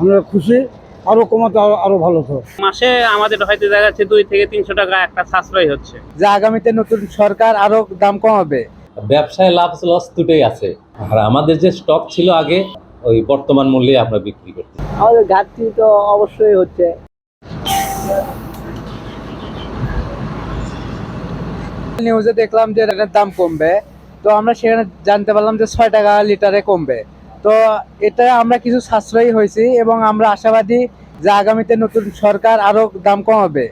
আমরা খুশি আরও কমাতে আরও ভালো তো। মাসে আমাদের হয়তো দেখা যাচ্ছে দুই থেকে তিনশো টাকা একটা সাশ্রয় হচ্ছে। যে আগামীতে নতুন সরকার আরও দাম কমাবে। ব্যবসায় লাভ লস দুটোই আছে। আর আমাদের যে স্টক ছিল আগে ওই বর্তমান মূল্যে আমরা বিক্রি করতে আমাদের ঘাটতি তো অবশ্যই হচ্ছে। নিউজে দেখলাম যে এটার দাম কমবে। তো আমরা সেখানে জানতে পারলাম যে ছয় টাকা লিটারে কমবে। তো এটা আমরা কিছু সাশ্রয়ী হয়েছি এবং আমরা আশাবাদী যে আগামীতে নতুন সরকার আরও দাম কমাবে।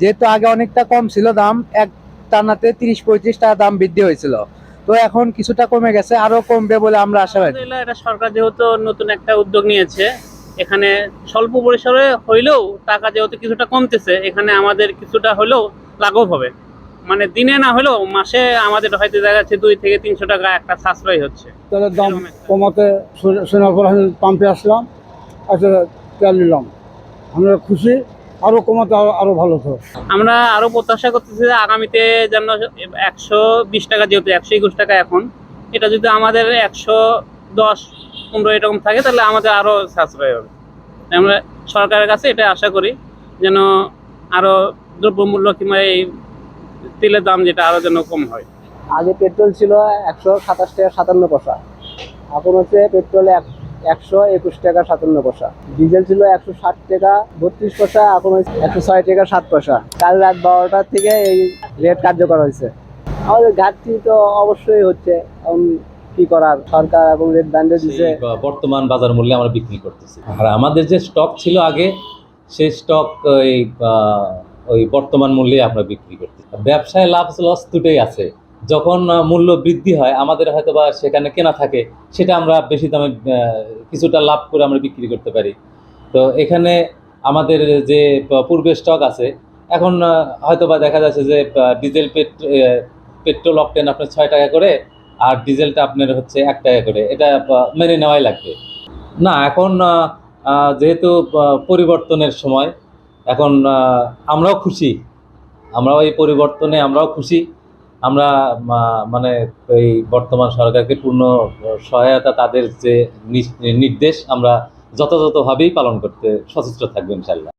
যেহেতু আগে অনেকটা কম ছিল দাম, এক টানাতে তিরিশ পঁয়ত্রিশ টাকা দাম বৃদ্ধি হয়েছিল। তো এখন কিছুটা কমে গেছে, আরও কমবে বলে আমরা আশাবাদী। এটা সরকার যেহেতু নতুন একটা উদ্যোগ নিয়েছে, এখানে স্বল্প পরিসরে হইলেও টাকা যেহেতু কিছুটা কমতেছে, এখানে আমাদের কিছুটা হলেও লাঘব হবে। মানে দিনে না হলেও মাসে আমাদের হয়তো দেখা যাচ্ছে দুই থেকে তিনশো টাকা একটা সাশ্রয় হচ্ছে। তেলের দাম কমাতে শোনা- শোনার পর আমি পাম্পে আসলাম আচ্ছা তেল নিলাম। আমরা খুশি আরও কমাতে আরও ভালো তো। আমরা আরও প্রত্যাশা করতেছি যে আগামীতে যেন একশো বিশ টাকা যেহেতু একশো একুশ টাকা এখন এটা যদি আমাদের একশো দশ পনেরো এরকম থাকে তাহলে আমাদের আরও সাশ্রয় হবে। আমরা সরকারের কাছে এটা আশা করি যেন আরও দ্রব্যমূল্য কিংবা এই তেলের দাম যেটা আরও যেন কম হয়। আগে পেট্রোল ছিল একশো সাতাশ টাকা সাতান্ন পয়সা এখন হচ্ছে পেট্রোল একশো একুশ টাকা সাতান্ন পয়সা ডিজেল ছিল একশো ষাট টাকা বত্রিশ পয়সা এখন হচ্ছে একশো ছয় টাকা সাত পয়সা। কাল রাত বারোটার থেকে এই রেট কার্যকর হয়েছে। আমাদের ঘাটতি তো অবশ্যই হচ্ছে এখন কি করার? সরকার এবং রেট ব্যান্ডে বা- বর্তমান বাজার মূল্যে আমরা বিক্রি করতেছি। আর আমাদের যে স্টক ছিল আগে সেই স্টক আহ, ওই বর্তমান মূল্যে আমরা বিক্রি করছি ব্যবসায় লাভ লস দুটোই আছে। যখন মূল্য বৃদ্ধি হয়, আমাদের হয়তো বা সেখানে কেনা থাকে, সেটা আমরা বেশি দামে কিছুটা লাভ করে আমরা বিক্রি করতে পারি। তো এখানে আমাদের যে পূর্বের স্টক আছে, এখন হয়তো বা দেখা যাচ্ছে যে ডিজেল পেট্রোল অকটেন আপনার ছয় টাকা করে, আর ডিজেলটা আপনার হচ্ছে এক টাকা করে। এটা মেনে নেওয়াই লাগবে। না, এখন যেহেতু পরিবর্তনের সময় এখন আমরাও খুশি। আমরাও এই পরিবর্তনে আমরাও খুশি। আমরা মানে এই বর্তমান সরকারকে পূর্ণ সহায়তা তাদের যে নির্দেশ আমরা যথাযথভাবেই পালন করতে সচেষ্ট থাকবেন ইনশাল্লাহ।